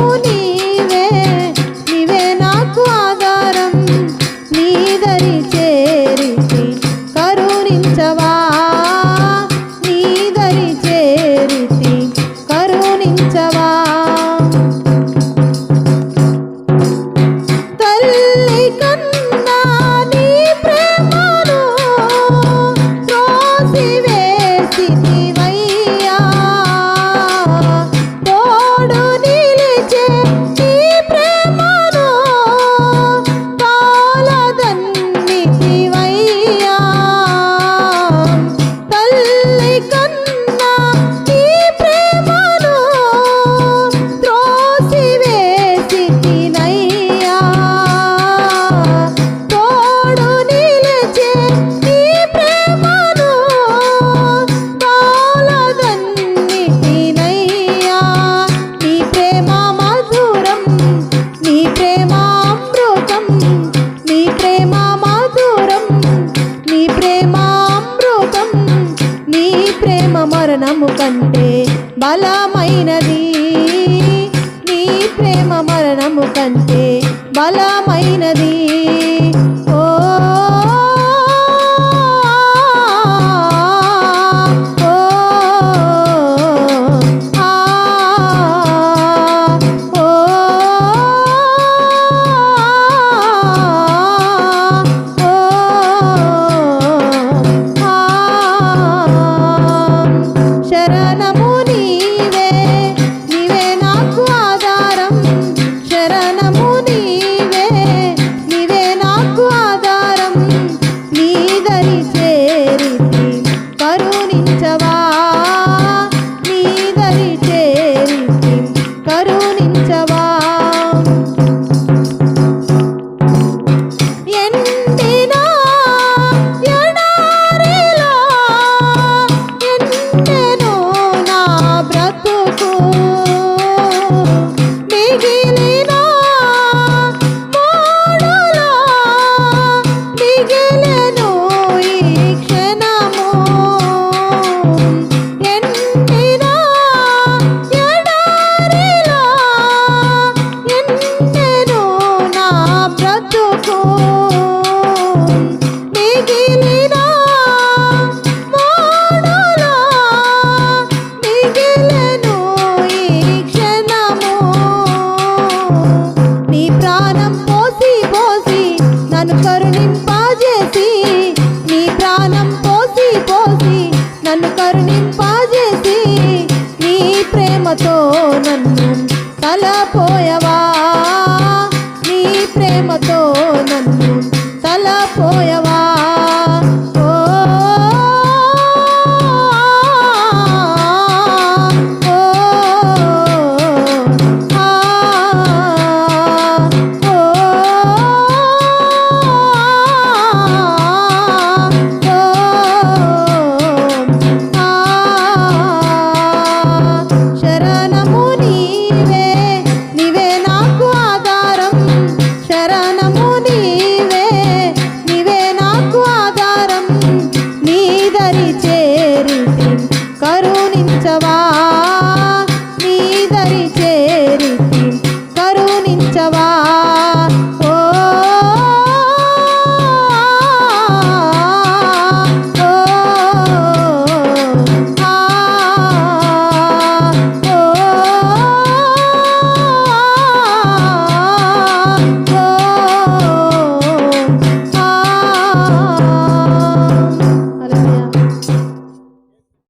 你。ప్రేమామృతం నీ ప్రేమ మరణము కంటే బలమైనది. నీ ప్రేమ మరణము కంటే నీ